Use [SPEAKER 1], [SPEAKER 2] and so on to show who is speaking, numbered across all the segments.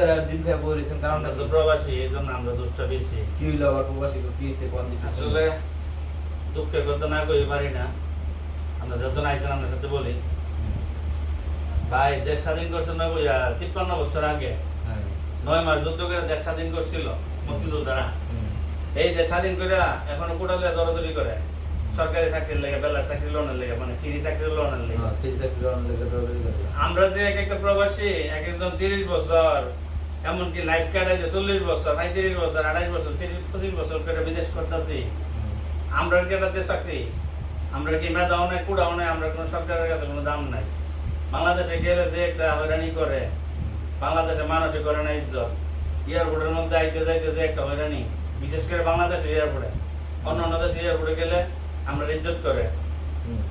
[SPEAKER 1] করে জিম খেয়ে বলেছেন
[SPEAKER 2] আমরা তো প্রবাসী এই জন্য আমরা দোষটা বেশি
[SPEAKER 1] কি হইল আবার প্রবাসী কি হয়েছে কোন দিকে?
[SPEAKER 2] আসলে দুঃখের কথা না কই পারি না। আমরা যত আইছেন আপনার সাথে বলি। ভাই দেশ স্বাধীন করছে তিপ্পান্ন বছর আগে
[SPEAKER 1] হ্যাঁ।
[SPEAKER 2] নয় মাস যুদ্ধ করে দেশ স্বাধীন করছিল মুক্তিযোদ্ধারা। এই দেশ স্বাধীন করে এখনও কোটালে দরদরি করে। সরকারি চাকরির লেগে বেলার চাকরি লোনের লেগে মানে ফ্রি চাকরি লোনের লেগে।
[SPEAKER 1] হ্যাঁ।
[SPEAKER 2] আমরা যে এক একটা প্রবাসী এক একজন তিরিশ বছর এমনকি লাইফ কার্ডে যে চল্লিশ বছর পঁয়ত্রিশ বছর আঠাইশ বছর তিরিশ পঁচিশ বছর করে বিদেশ করতেছি। আমরা কি এটাতে চাকরি? আমরা কি মেধাও নাই কুড়াও নাই আমরা কোনো সরকারের কাছে কোনো দাম নাই। বাংলাদেশে গেলে যে একটা হয়রানি করে বাংলাদেশে মানুষে করে না ইজ্জত। এয়ারপোর্টের মধ্যে আইতে যাইতে যে একটা হয়রানি বিশেষ করে বাংলাদেশে এয়ারপোর্টে। অন্য অন্য দেশে এয়ারপোর্টে গেলে আমরা ইজ্জত করে।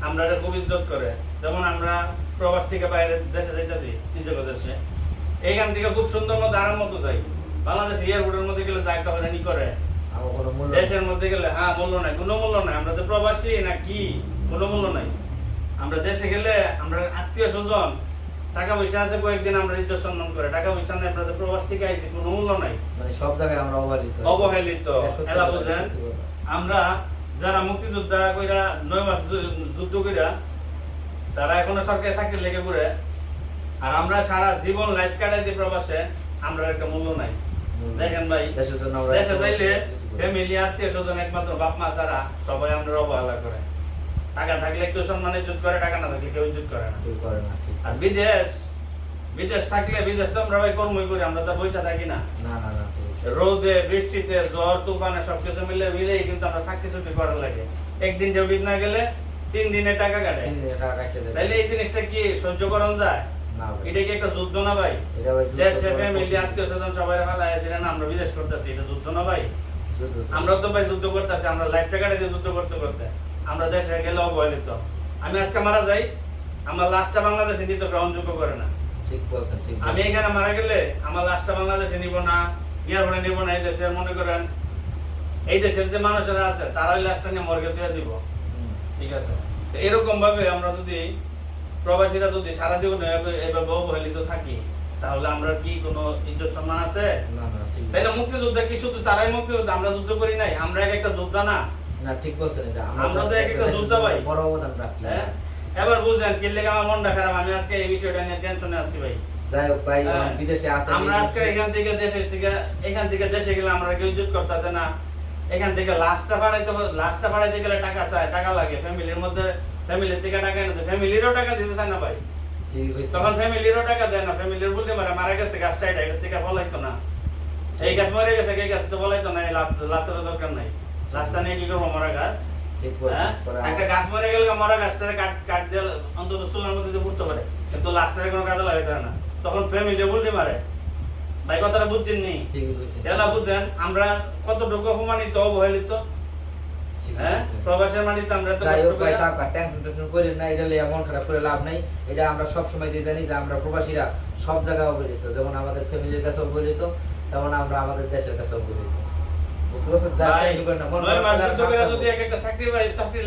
[SPEAKER 2] আমরা খুব ইজ্জত করে। যেমন আমরা প্রবাস থেকে বাইরে দেশে যাইতেছি নিজের দেশে। এইখান থেকে খুব সুন্দর মতো আরাম মতো যাই। বাংলাদেশ এয়ারপোর্টের মধ্যে গেলে যা একটা হয়রানি করে।
[SPEAKER 1] কোনো মূল্য
[SPEAKER 2] দেশের মধ্যে গেলে হ্যাঁ মূল্য নাই কোনো মূল্য নাই। আমরা যে প্রবাসী না কি কোনো মূল্য নাই। আমরা দেশে গেলে আমরা আত্মীয় স্বজন টাকা পয়সা আছে কয়েকদিন আমরা ইজ্জত সম্মান করে। টাকা পয়সা নাই আমরা প্রবাস থেকে আইছি কোনো মূল্য নাই।
[SPEAKER 1] মানে সব জায়গায় আমরা অবহেলিত।
[SPEAKER 2] অবহেলিত। এলা বুঝেন? আমরা যারা মুক্তিযোদ্ধা কইরা নয় মাস যুদ্ধ কইরা তারা এখনও সরকারি চাকরি লেগে পড়ে। আর আমরা সারা জীবন লাইফ কাটাই দিই প্রবাসে আমরা একটা মূল্য নাই। দেখেন ভাই দেশে যাইলে ফ্যামিলি আত্মীয় স্বজন একমাত্র বাপ মা ছাড়া সবাই আমরা অবহেলা করে। টাকা থাকলে কেউ সম্মান ইজ্জত করে টাকা না থাকলে কেউ ইজ্জত করে না।
[SPEAKER 1] কেউ করে না ঠিক।
[SPEAKER 2] আর বিদেশ বিদেশ থাকলে বিদেশ তো আমরা ভাই কর্মই করি আমরা তো পয়সা থাকি না।
[SPEAKER 1] না না না
[SPEAKER 2] রোদে বৃষ্টিতে ঝড় তুফানে সবকিছু মিলে মিলেই কিন্তু আমরা চাকরি চুক্তি করার লাগে। একদিন ডিউটি না গেলে তিন দিনে টাকা কাটে। তাইলে এই জিনিসটা কি সহ্য করণ যায়। এটা কি একটা যুদ্ধ না ভাই? দেশে ফ্যামিলি আত্মীয় স্বজন সবাই ফেলায় সেটা না আমরা বিদেশ করতেছি এটা যুদ্ধ না ভাই? আমরা তো ভাই যুদ্ধ করতেছি আমরা যুদ্ধ করতে করতে। আমরা দেশে গেলে অবহেলিত আমি আজকে মারা যাই আমার লাশটা বাংলাদেশে নিতে গ্রহণযোগ্য করে না।
[SPEAKER 1] ঠিক বলছেন ঠিক
[SPEAKER 2] আমি এখানে মারা গেলে আমার লাশটা বাংলাদেশে নিব না এয়ারপোর্টে নিব না এই দেশের মনে করেন এই দেশের যে মানুষেরা আছে তারাই লাশটা নিয়ে মর্গে তুলে দিব। ঠিক আছে? এরকম ভাবে আমরা যদি প্রবাসীরা যদি সারা জীবন এভাবে- অবহেলিত থাকি তাহলে আমরা কি কোনো ইজ্জত সম্মান আছে?
[SPEAKER 1] না
[SPEAKER 2] তাইলে মুক্তিযোদ্ধা কি শুধু তারাই মুক্তিযোদ্ধা? আমরা যুদ্ধ করি নাই আমরা এক একটা যোদ্ধা না।
[SPEAKER 1] না ঠিক বলছেন এটা।
[SPEAKER 2] আমরা তো এক একটা যোদ্ধা ভাই।
[SPEAKER 1] বড় অবদান রাখি।
[SPEAKER 2] হ্যাঁ? এবার বুঝলেন কি লেগে আমার মনটা খারাপ? আমি আজকে এই বিষয়টা নিয়ে টেনশনে আছি ভাই।
[SPEAKER 1] যাই হোক ভাই
[SPEAKER 2] হ্যাঁ।
[SPEAKER 1] বিদেশে আছে
[SPEAKER 2] আমরা আজকে এখান থেকে দেশে থেকে এখান থেকে দেশে গেলে আমরা কেউ ইজ্জত করতেছে না। এখান থেকে লাস্টটা বাড়াইতে লাস্টটা বাড়াইতে গেলে টাকা চায় টাকা লাগে। ফ্যামিলির মধ্যে থেকে টাকা এনে ফ্যামিলিরও টাকা দিতে চায় না ভাই।
[SPEAKER 1] জি
[SPEAKER 2] তখন ফ্যামিলিরও টাকা দেয় না। ফ্যামিলির বলতে মারা মারা গেছে গাছটা এটা এটা থেকে ফলাইতো না। এই গাছ মরে গেছে এই গাছ তো ফলাইতো না দরকার নাই। নিয়ে কি করব মরা গাছ? হ্যাঁ? একটা গাছ মরে গেলে মরা গাছটারে কাট কাট দিয়ে অন্তত চুলার মধ্যে দিয়ে পুড়তে পারে। কিন্তু লাস্টের কোনো কাজে লাগাইতে না। তখন ফ্যামিলি উল্টে মারে ভাই কথাটা বুঝছেন নি? বুঝেন আমরা কতটুকু অপমানিত অবহেলিত হ্যাঁ? প্রবাসের মাটিতে আমরা এত
[SPEAKER 1] যাই হোক ভাই
[SPEAKER 2] করে-
[SPEAKER 1] টেনশন টেনশন করেন না এটা লিয়ে মন খারাপ করে লাভ নাই। এটা আমরা সব সময় দিয়ে জানি যে আমরা প্রবাসীরা সব জায়গায় অবহেলিত যেমন আমাদের ফ্যামিলির কাছে অবহেলিত তেমন আমরা আমাদের দেশের কাছে অবহেলিত। বুঝতে পারছেন? যা টেনশন করেন না মন খারাপ
[SPEAKER 2] মাস
[SPEAKER 1] করলে আর
[SPEAKER 2] যুদ্ধ করে যদি এক একটা চাকরি ভাই চাকরি